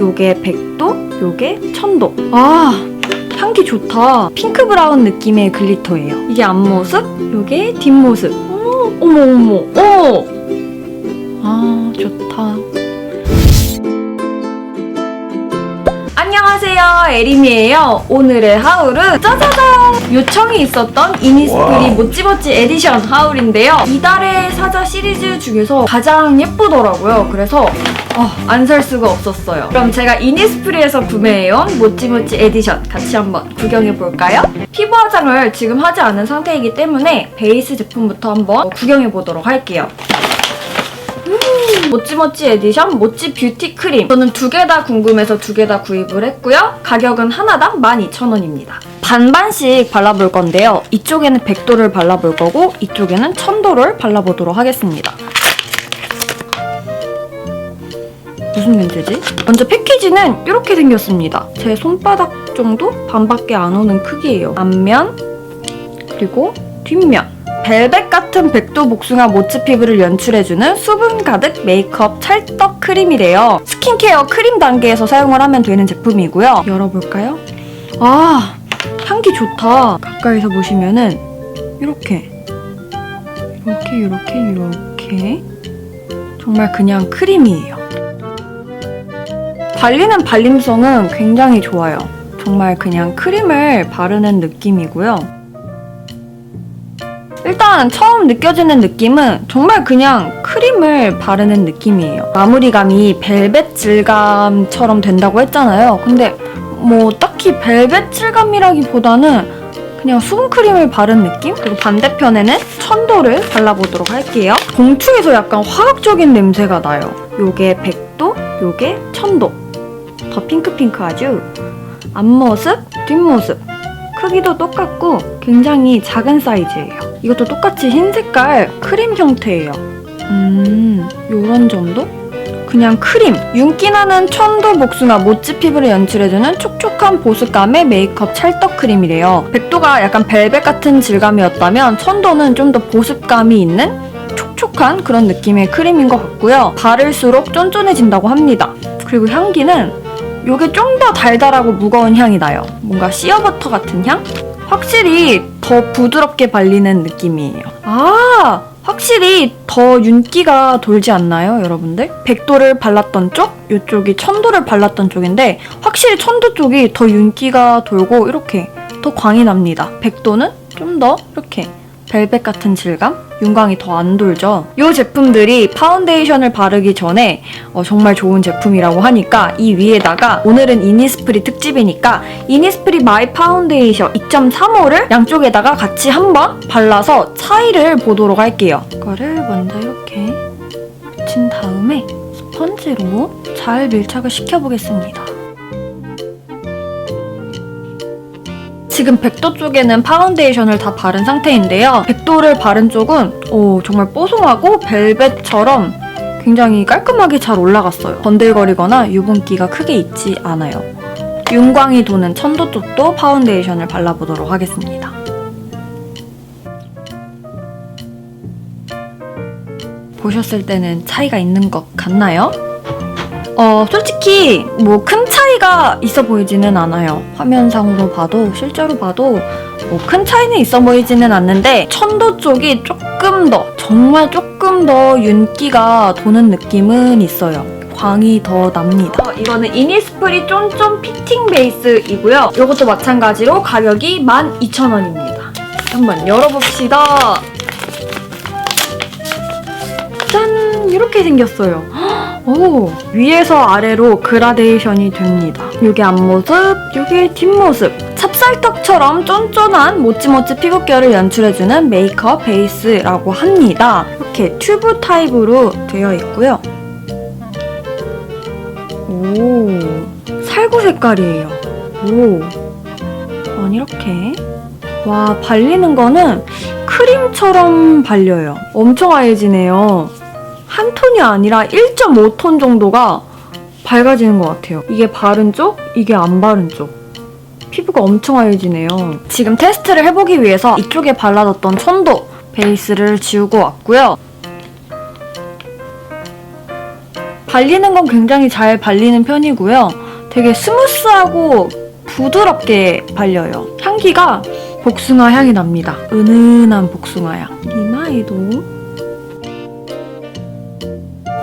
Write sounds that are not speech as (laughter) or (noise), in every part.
요게 백도, 요게 천도. 아, 향기 좋다. 핑크 브라운 느낌의 글리터예요. 이게 앞모습, 요게 뒷모습. 어머, 어머, 어머. 어! 아, 좋다. 안녕하세요, 에림이에요. 오늘의 하울은 짜자잔! 요청이 있었던 이니스프리 모찌모찌 에디션 하울인데요. 이달의 사자 시리즈 중에서 가장 예쁘더라고요. 그래서 안살 수가 없었어요. 그럼 제가 이니스프리에서 구매해온 모찌모찌 에디션 같이 한번 구경해 볼까요? 피부 화장을 지금 하지 않은 상태이기 때문에 베이스 제품부터 한번 구경해 보도록 할게요. 모찌모찌 에디션 모찌 뷰티 크림. 저는 두 개 다 궁금해서 두 개 다 구입을 했고요. 가격은 하나당 12,000원입니다. 반반씩 발라볼 건데요. 이쪽에는 100도를 발라볼 거고 이쪽에는 1000도를 발라보도록 하겠습니다. 무슨 냄새지? 먼저 패키지는 이렇게 생겼습니다. 제 손바닥 정도? 반밖에 안 오는 크기예요. 앞면 그리고 뒷면 벨벳 같은 백도 복숭아 모찌 피부를 연출해주는 수분 가득 메이크업 찰떡 크림이래요. 스킨케어 크림 단계에서 사용을 하면 되는 제품이고요. 열어볼까요? 아, 향기 좋다. 가까이서 보시면은 이렇게 이렇게 이렇게 이렇게 정말 그냥 크림이에요. 발리는 발림성은 굉장히 좋아요. 정말 그냥 크림을 바르는 느낌이고요. 일단 처음 느껴지는 느낌은 정말 그냥 크림을 바르는 느낌이에요. 마무리감이 벨벳 질감처럼 된다고 했잖아요. 근데 뭐 딱히 벨벳 질감이라기보다는 그냥 수분크림을 바른 느낌? 그리고 반대편에는 천도를 발라보도록 할게요. 봉투에서 약간 화학적인 냄새가 나요. 요게 백도, 요게 천도. 더 핑크핑크하죠? 앞모습, 뒷모습. 크기도 똑같고 굉장히 작은 사이즈예요. 이것도 똑같이 흰 색깔 크림 형태예요. 음, 요런 정도? 그냥 크림. 윤기 나는 천도 복숭아 모찌 피부를 연출해주는 촉촉한 보습감의 메이크업 찰떡 크림이래요. 백도가 약간 벨벳 같은 질감이었다면 천도는 좀 더 보습감이 있는 촉촉한 그런 느낌의 크림인 것 같고요. 바를수록 쫀쫀해진다고 합니다. 그리고 향기는 요게 좀 더 달달하고 무거운 향이 나요. 뭔가 씨어버터 같은 향? 확실히 더 부드럽게 발리는 느낌이에요. 아, 확실히 더 윤기가 돌지 않나요, 여러분들? 100도를 발랐던 쪽, 이쪽이 1000도를 발랐던 쪽인데 확실히 1000도 쪽이 더 윤기가 돌고 이렇게 더 광이 납니다. 100도는 좀 더 이렇게 벨벳 같은 질감? 윤광이 더 안 돌죠. 이 제품들이 파운데이션을 바르기 전에 어, 정말 좋은 제품이라고 하니까 이 위에다가 오늘은 이니스프리 특집이니까 이니스프리 마이 파운데이션 2.35를 양쪽에다가 같이 한번 발라서 차이를 보도록 할게요. 이거를 먼저 이렇게 묻힌 다음에 스펀지로 잘 밀착을 시켜보겠습니다. 지금 100도 쪽에는 파운데이션을 다 바른 상태인데요. 100도를 바른 쪽은 오, 정말 뽀송하고 벨벳처럼 굉장히 깔끔하게 잘 올라갔어요. 번들거리거나 유분기가 크게 있지 않아요. 윤광이 도는 천도 쪽도 파운데이션을 발라보도록 하겠습니다. 보셨을 때는 차이가 있는 것 같나요? 어, 솔직히 뭐 큰 차이가 있어 보이지는 않아요. 화면상으로 봐도 실제로 봐도 뭐 큰 차이는 있어 보이지는 않는데 천도 쪽이 조금 더 정말 조금 더 윤기가 도는 느낌은 있어요. 광이 더 납니다. 어, 이거는 이니스프리 쫀쫀 피팅 베이스이고요. 이것도 마찬가지로 가격이 12,000원입니다. 한번 열어봅시다. 짠! 이렇게 생겼어요. 오, 위에서 아래로 그라데이션이 됩니다. 요게 앞모습, 요게 뒷모습. 찹쌀떡처럼 쫀쫀한 모찌모찌 피부결을 연출해주는 메이크업 베이스라고 합니다. 이렇게 튜브 타입으로 되어 있고요. 오, 살구 색깔이에요. 오, 아니 이렇게. 와, 발리는 거는 크림처럼 발려요. 엄청 하얘지네요. 한 톤이 아니라 1.5톤 정도가 밝아지는 것 같아요. 이게 바른 쪽, 이게 안 바른 쪽. 피부가 엄청 하얘지네요. 지금 테스트를 해보기 위해서 이쪽에 발라뒀던 천도 베이스를 지우고 왔고요. 발리는 건 굉장히 잘 발리는 편이고요. 되게 스무스하고 부드럽게 발려요. 향기가 복숭아 향이 납니다. 은은한 복숭아 향. 이마에도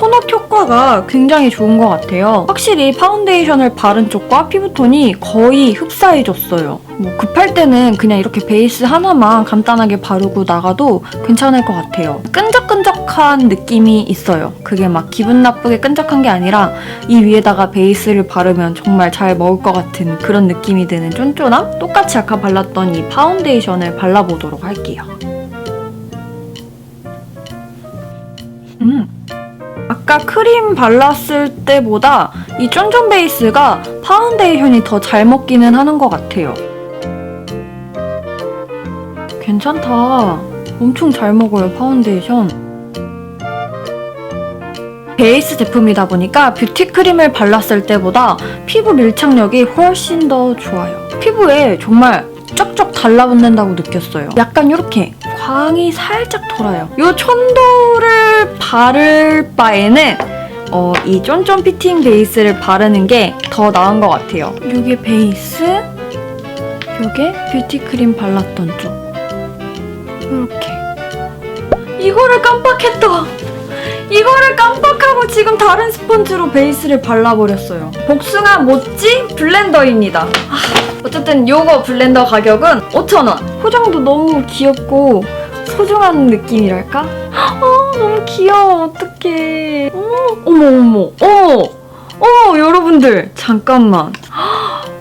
톤업 효과가 굉장히 좋은 것 같아요. 확실히 파운데이션을 바른 쪽과 피부톤이 거의 흡사해졌어요. 뭐 급할 때는 그냥 이렇게 베이스 하나만 간단하게 바르고 나가도 괜찮을 것 같아요. 끈적끈적한 느낌이 있어요. 그게 막 기분 나쁘게 끈적한 게 아니라 이 위에다가 베이스를 바르면 정말 잘 먹을 것 같은 그런 느낌이 드는 쫀쫀함? 똑같이 아까 발랐던 이 파운데이션을 발라보도록 할게요. 아까 크림 발랐을 때보다 이 쫀쫀 베이스가 파운데이션이 더 잘 먹기는 하는 것 같아요. 괜찮다. 엄청 잘 먹어요, 파운데이션. 베이스 제품이다 보니까 뷰티 크림을 발랐을 때보다 피부 밀착력이 훨씬 더 좋아요. 피부에 정말 쫙쫙 달라붙는다고 느꼈어요. 약간 이렇게 광이 살짝 돌아요. 이 촌도를 바를 바에는 어, 이 쫀쫀 피팅 베이스를 바르는 게 더 나은 것 같아요. 이게 베이스, 이게 뷰티 크림 발랐던 쪽. 이렇게. 이거를 깜빡했다. 이거를 깜빡하고 지금 다른 스펀지로 베이스를 발라버렸어요. 복숭아 모찌 블렌더입니다. 아, 어쨌든 요거 블렌더 가격은 5,000원. 포장도 너무 귀엽고 소중한 느낌이랄까? 어, 너무 귀여워. 어떡해. 어머, 어머, 어머, 어머. 어머, 여러분들. 잠깐만.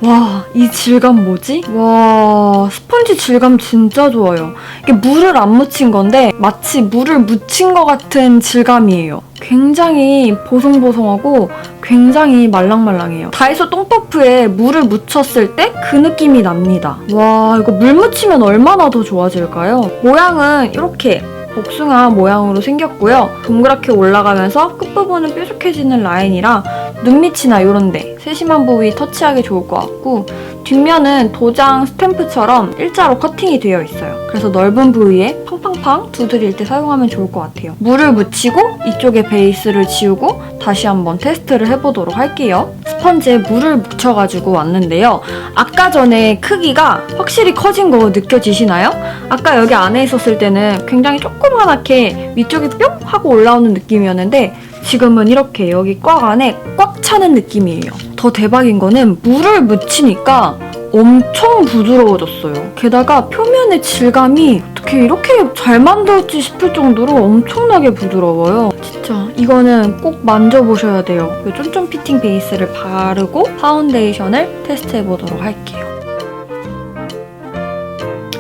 와, 이 질감 뭐지? 와, 스펀지 질감 진짜 좋아요. 이게 물을 안 묻힌 건데 마치 물을 묻힌 것 같은 질감이에요. 굉장히 보송보송하고 굉장히 말랑말랑해요. 다이소 똥퍼프에 물을 묻혔을 때 그 느낌이 납니다. 와, 이거 물 묻히면 얼마나 더 좋아질까요? 모양은 이렇게 복숭아 모양으로 생겼고요. 동그랗게 올라가면서 끝부분은 뾰족해지는 라인이라 눈밑이나 이런데 세심한 부위 터치하기 좋을 것 같고 뒷면은 도장 스탬프처럼 일자로 커팅이 되어 있어요. 그래서 넓은 부위에 팡팡팡 두드릴 때 사용하면 좋을 것 같아요. 물을 묻히고 이쪽에 베이스를 지우고 다시 한번 테스트를 해보도록 할게요. 스펀지에 물을 묻혀가지고 왔는데요. 아까 전에 크기가 확실히 커진 거 느껴지시나요? 아까 여기 안에 있었을 때는 굉장히 조그맣게 위쪽에 뿅 하고 올라오는 느낌이었는데 지금은 이렇게 여기 꽉 안에 꽉 차는 느낌이에요. 더 대박인 거는 물을 묻히니까 엄청 부드러워졌어요. 게다가 표면의 질감이 어떻게 이렇게 잘 만들었지 싶을 정도로 엄청나게 부드러워요. 진짜 이거는 꼭 만져보셔야 돼요. 이 쫀쫀 피팅 베이스를 바르고 파운데이션을 테스트해보도록 할게요.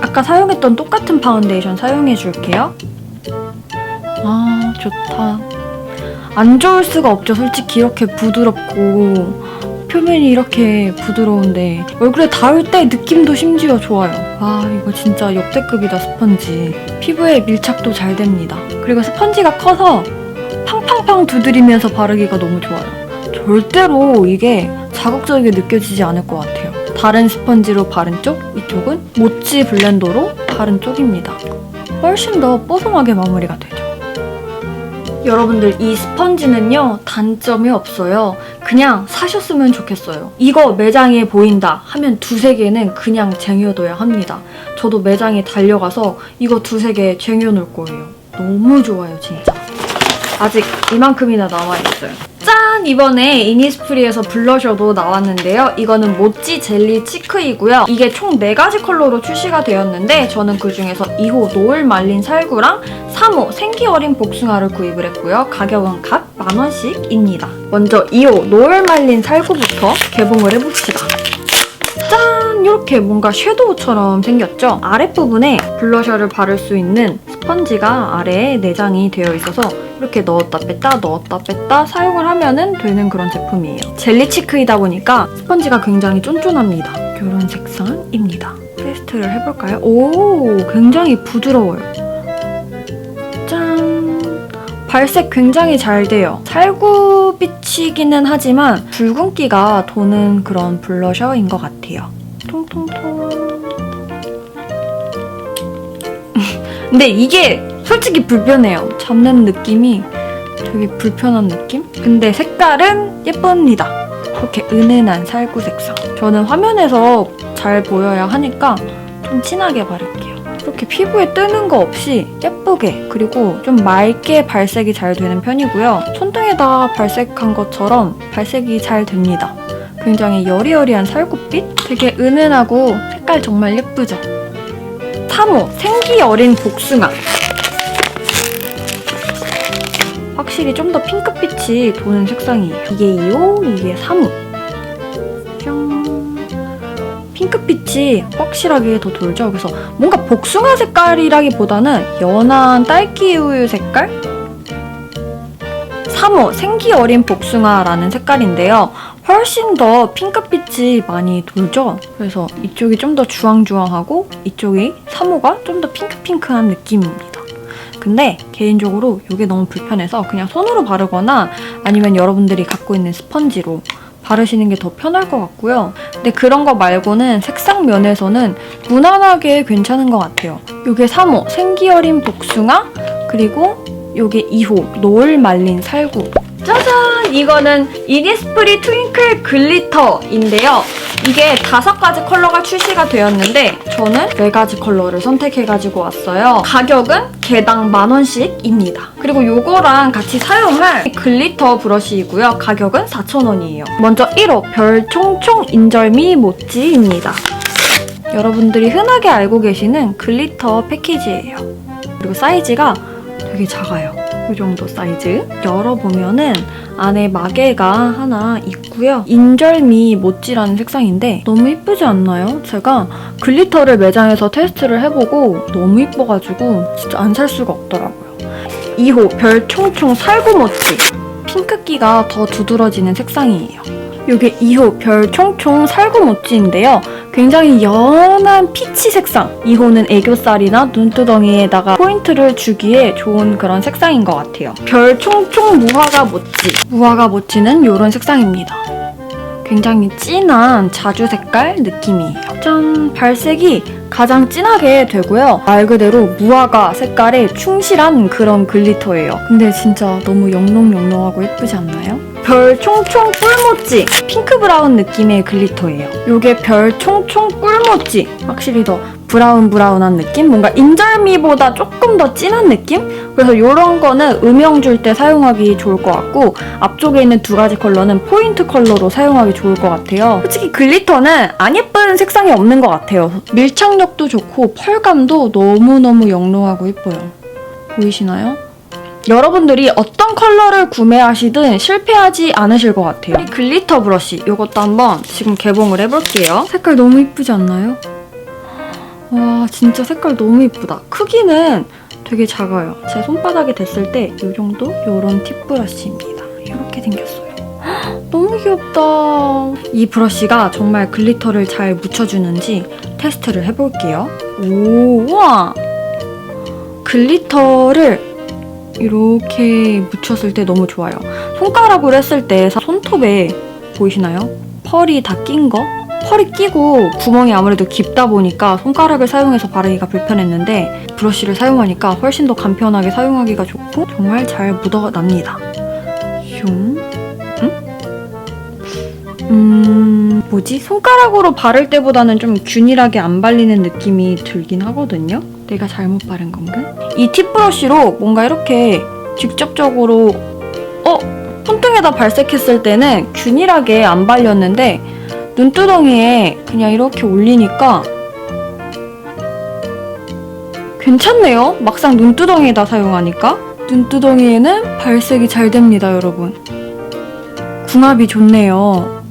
아까 사용했던 똑같은 파운데이션 사용해줄게요. 아, 좋다. 안 좋을 수가 없죠. 솔직히 이렇게 부드럽고 표면이 이렇게 부드러운데 얼굴에 닿을 때 느낌도 심지어 좋아요. 아 이거 진짜 역대급이다 스펀지. 피부에 밀착도 잘 됩니다. 그리고 스펀지가 커서 팡팡팡 두드리면서 바르기가 너무 좋아요. 절대로 이게 자극적이게 느껴지지 않을 것 같아요. 다른 스펀지로 바른 쪽, 이쪽은 모찌 블렌더로 바른 쪽입니다. 훨씬 더 뽀송하게 마무리가 되죠. 여러분들 이 스펀지는요 단점이 없어요. 그냥 사셨으면 좋겠어요. 이거 매장에 보인다 하면 두세 개는 그냥 쟁여둬야 합니다. 저도 매장에 달려가서 이거 두세 개 쟁여놓을 거예요. 너무 좋아요 진짜. 아직 이만큼이나 남아있어요 짠! 이번에 이니스프리에서 블러셔도 나왔는데요. 이거는 모찌 젤리 치크이고요. 이게 총 4가지 컬러로 출시가 되었는데 저는 그중에서 2호 노을 말린 살구랑 3호 생기 어린 복숭아를 구입을 했고요. 가격은 각 만원씩입니다. 먼저 2호 노을 말린 살구부터 개봉을 해봅시다. 짠! 이렇게 뭔가 섀도우처럼 생겼죠? 아랫부분에 블러셔를 바를 수 있는 스펀지가 아래에 내장이 되어 있어서 이렇게 넣었다 뺐다 넣었다 뺐다 사용을 하면 되는 그런 제품이에요. 젤리 치크이다 보니까 스펀지가 굉장히 쫀쫀합니다. 이런 색상입니다. 테스트를 해볼까요? 오, 굉장히 부드러워요. 짠! 발색 굉장히 잘 돼요. 살구 빛이기는 하지만 붉은기가 도는 그런 블러셔인 것 같아요. 통통통. 근데 이게 솔직히 불편해요. 잡는 느낌이 되게 불편한 느낌? 근데 색깔은 예쁩니다. 이렇게 은은한 살구 색상. 저는 화면에서 잘 보여야 하니까 좀 진하게 바를게요. 이렇게 피부에 뜨는 거 없이 예쁘게 그리고 좀 맑게 발색이 잘 되는 편이고요. 손등에다 발색한 것처럼 발색이 잘 됩니다. 굉장히 여리여리한 살구빛? 되게 은은하고 색깔 정말 예쁘죠? 3호 생기 어린 복숭아 확실히 좀 더 핑크빛이 도는 색상이에요. 이게 2호, 이게 3호. 짠. 핑크빛이 확실하게 더 돌죠. 그래서 뭔가 복숭아 색깔이라기보다는 연한 딸기 우유 색깔? 3호 생기 어린 복숭아라는 색깔인데요. 훨씬 더 핑크빛이 많이 돌죠. 그래서 이쪽이 좀 더 주황주황하고 이쪽이 3호가 좀 더 핑크핑크한 느낌입니다. 근데 개인적으로 이게 너무 불편해서 그냥 손으로 바르거나 아니면 여러분들이 갖고 있는 스펀지로 바르시는 게 더 편할 것 같고요. 근데 그런 거 말고는 색상 면에서는 무난하게 괜찮은 것 같아요. 이게 3호 생기 어린 복숭아 그리고 요게 2호 노을 말린 살구 짜잔! 이거는 이니스프리 트윙클 글리터인데요. 이게 다섯 가지 컬러가 출시가 되었는데 저는 네 가지 컬러를 선택해가지고 왔어요. 가격은 개당 만 원씩입니다. 그리고 요거랑 같이 사용할 글리터 브러쉬이고요. 가격은 4,000원이에요. 먼저 1호 별총총 인절미 모찌입니다. 여러분들이 흔하게 알고 계시는 글리터 패키지예요. 그리고 사이즈가 되게 작아요. 이 정도 사이즈. 열어보면은 안에 마개가 하나 있고요. 인절미 모찌라는 색상인데 너무 이쁘지 않나요? 제가 글리터를 매장에서 테스트를 해보고 너무 이뻐가지고 진짜 안 살 수가 없더라고요. 2호 별 총총 살구 모찌. 핑크기가 더 두드러지는 색상이에요. 이게 2호 별 총총 살구 모찌인데요. 굉장히 연한 피치 색상. 2호는 애교살이나 눈두덩이에다가 포인트를 주기에 좋은 그런 색상인 것 같아요. 별 총총 무화과 모찌. 무화과 모찌는 이런 색상입니다. 굉장히 진한 자주 색깔 느낌이에요. 짠! 발색이 가장 진하게 되고요. 말 그대로 무화과 색깔에 충실한 그런 글리터예요. 근데 진짜 너무 영롱영롱하고 예쁘지 않나요? 별 총총 꿀모찌 핑크 브라운 느낌의 글리터예요. 이게 별 총총 꿀모찌 확실히 더 브라운 브라운한 느낌? 뭔가 인절미보다 조금 더 진한 느낌? 그래서 이런 거는 음영 줄 때 사용하기 좋을 것 같고 앞쪽에 있는 두 가지 컬러는 포인트 컬러로 사용하기 좋을 것 같아요. 솔직히 글리터는 안 예쁜 색상이 없는 것 같아요. 밀착력도 좋고 펄감도 너무너무 영롱하고 예뻐요. 보이시나요? 여러분들이 어떤 컬러를 구매하시든 실패하지 않으실 것 같아요. 이 글리터 브러쉬 이것도 한번 지금 개봉을 해볼게요. 색깔 너무 이쁘지 않나요? 와 진짜 색깔 너무 이쁘다. 크기는 되게 작아요. 제 손바닥에 댔을 때 이 정도? 이런 팁 브러쉬입니다. 이렇게 생겼어요. 헉, (gasps) 너무 귀엽다. 이 브러쉬가 정말 글리터를 잘 묻혀주는지 테스트를 해볼게요. 오, 우와! 글리터를 이렇게 묻혔을 때 너무 좋아요. 손가락으로 했을 때 손톱에 보이시나요? 펄이 다 낀 거? 펄이 끼고 구멍이 아무래도 깊다 보니까 손가락을 사용해서 바르기가 불편했는데 브러쉬를 사용하니까 훨씬 더 간편하게 사용하기가 좋고 정말 잘 묻어납니다. 슝. 응? 음, 뭐지? 손가락으로 바를 때보다는 좀 균일하게 안 발리는 느낌이 들긴 하거든요? 내가 잘못 바른 건가? 이 팁 브러쉬로 뭔가 이렇게 직접적으로 어? 손등에다 발색했을 때는 균일하게 안 발렸는데 눈두덩이에 그냥 이렇게 올리니까 괜찮네요. 막상 눈두덩이에다 사용하니까 눈두덩이에는 발색이 잘 됩니다, 여러분. 궁합이 좋네요.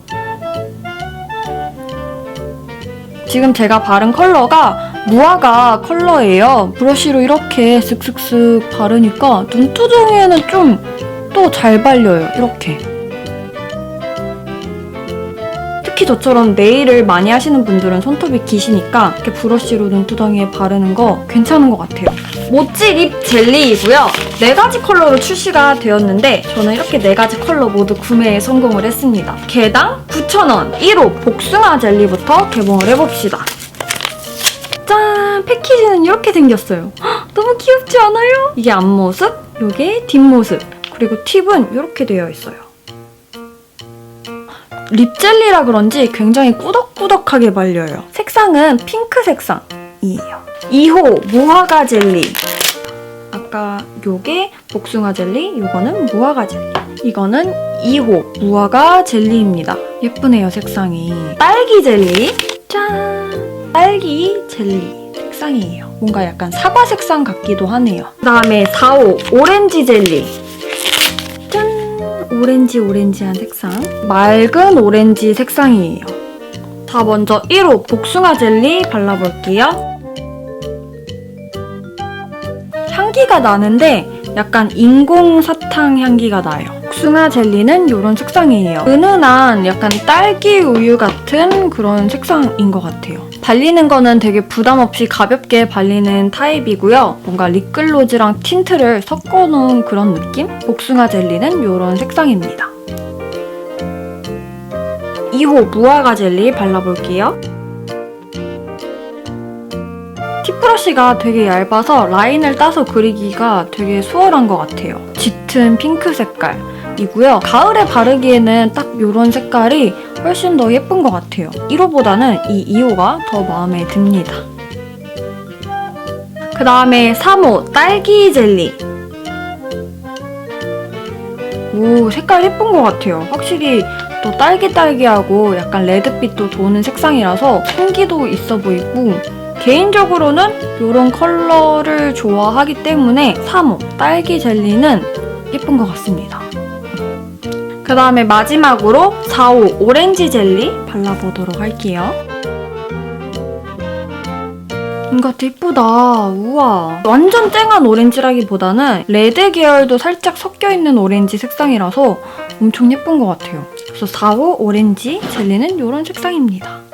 지금 제가 바른 컬러가 무화과 컬러예요. 브러쉬로 이렇게 쓱쓱쓱 바르니까 눈두덩이에는 좀 또 잘 발려요. 이렇게. 저처럼 네일을 많이 하시는 분들은 손톱이 기시니까 이렇게 브러쉬로 눈두덩이에 바르는 거 괜찮은 것 같아요. 모찌 립 젤리이고요. 네 가지 컬러로 출시가 되었는데 저는 이렇게 네 가지 컬러 모두 구매에 성공을 했습니다. 개당 9,000원 1호 복숭아 젤리부터 개봉을 해봅시다. 짠! 패키지는 이렇게 생겼어요. 헉, 너무 귀엽지 않아요? 이게 앞모습, 이게 뒷모습. 그리고 팁은 이렇게 되어 있어요. 립젤리라 그런지 굉장히 꾸덕꾸덕하게 발려요. 색상은 핑크 색상이에요. 2호 무화과 젤리. 아까 요게 복숭아 젤리, 요거는 무화과 젤리. 이거는 2호 무화과 젤리입니다. 예쁘네요, 색상이. 딸기 젤리. 짠! 딸기 젤리 색상이에요. 뭔가 약간 사과 색상 같기도 하네요. 그 다음에 4호 오렌지 젤리. 짠! 오렌지 오렌지한 색상. 맑은 오렌지 색상이에요. 자, 먼저 1호 복숭아 젤리 발라볼게요. 향기가 나는데 약간 인공 사탕 향기가 나요. 복숭아 젤리는 이런 색상이에요. 은은한 약간 딸기 우유 같은 그런 색상인 것 같아요. 발리는 거는 되게 부담 없이 가볍게 발리는 타입이고요. 뭔가 립글로즈랑 틴트를 섞어 놓은 그런 느낌? 복숭아 젤리는 이런 색상입니다. 2호 무화과 젤리 발라볼게요. 팁브러쉬가 되게 얇아서 라인을 따서 그리기가 되게 수월한 것 같아요. 짙은 핑크 색깔 이고요. 가을에 바르기에는 딱 이런 색깔이 훨씬 더 예쁜 것 같아요. 1호보다는 이 2호가 더 마음에 듭니다. 그 다음에 3호 딸기 젤리. 오, 색깔 예쁜 것 같아요. 확실히 또 딸기딸기하고 약간 레드빛도 도는 색상이라서 생기도 있어 보이고 개인적으로는 이런 컬러를 좋아하기 때문에 3호 딸기 젤리는 예쁜 것 같습니다. 그 다음에 마지막으로 4호 오렌지 젤리 발라보도록 할게요. 이것도 예쁘다. 우와. 완전 쨍한 오렌지라기보다는 레드 계열도 살짝 섞여있는 오렌지 색상이라서 엄청 예쁜 것 같아요. 그래서 4호 오렌지 젤리는 이런 색상입니다.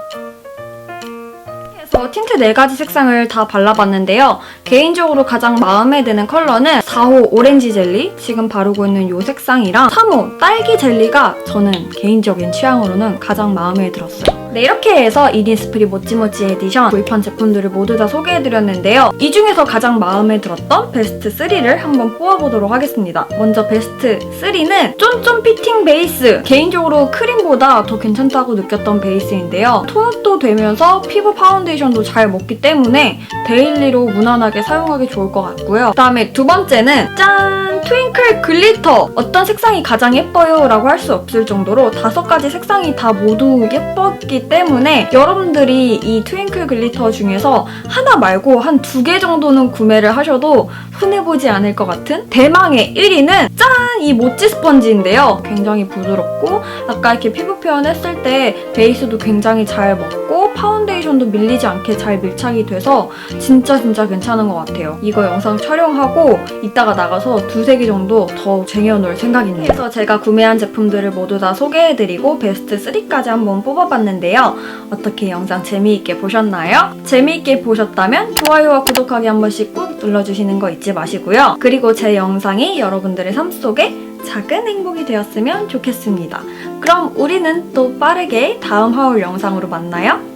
틴트 4가지 색상을 다 발라봤는데요. 개인적으로 가장 마음에 드는 컬러는 4호 오렌지 젤리, 지금 바르고 있는 이 색상이랑 3호 딸기 젤리가 저는 개인적인 취향으로는 가장 마음에 들었어요. 네, 이렇게 해서 이니스프리 모찌모찌 에디션 구입한 제품들을 모두 다 소개해드렸는데요. 이 중에서 가장 마음에 들었던 베스트 3를 한번 뽑아보도록 하겠습니다. 먼저 베스트 3는 쫀쫀 피팅 베이스! 개인적으로 크림보다 더 괜찮다고 느꼈던 베이스인데요. 톤업도 되면서 피부 파운데이션도 잘 먹기 때문에 데일리로 무난하게 사용하기 좋을 것 같고요. 그 다음에 두 번째는 짠! 트윙클 글리터! 어떤 색상이 가장 예뻐요? 라고 할 수 없을 정도로 다섯 가지 색상이 다 모두 예뻤 기 때문에 여러분들이 이 트윙클 글리터 중에서 하나 말고 한 두 개 정도는 구매를 하셔도 손해보지 않을 것 같은 대망의 1위는 짠! 이 모찌 스펀지인데요. 굉장히 부드럽고 아까 이렇게 피부 표현했을 때 베이스도 굉장히 잘 먹고 파운데이션도 밀리지 않게 잘 밀착이 돼서 진짜 진짜 괜찮은 것 같아요. 이거 영상 촬영하고 이따가 나가서 두세 개 정도 더 쟁여놓을 생각입니다. 그래서 제가 구매한 제품들을 모두 다 소개해드리고 베스트 3까지 한번 뽑아봤는데요. 어떻게 영상 재미있게 보셨나요? 재미있게 보셨다면 좋아요와 구독하기 한 번씩 꾹 눌러주시는 거 잊지 마시고요. 그리고 제 영상이 여러분들의 삶 속에 작은 행복이 되었으면 좋겠습니다. 그럼 우리는 또 빠르게 다음 하울 영상으로 만나요.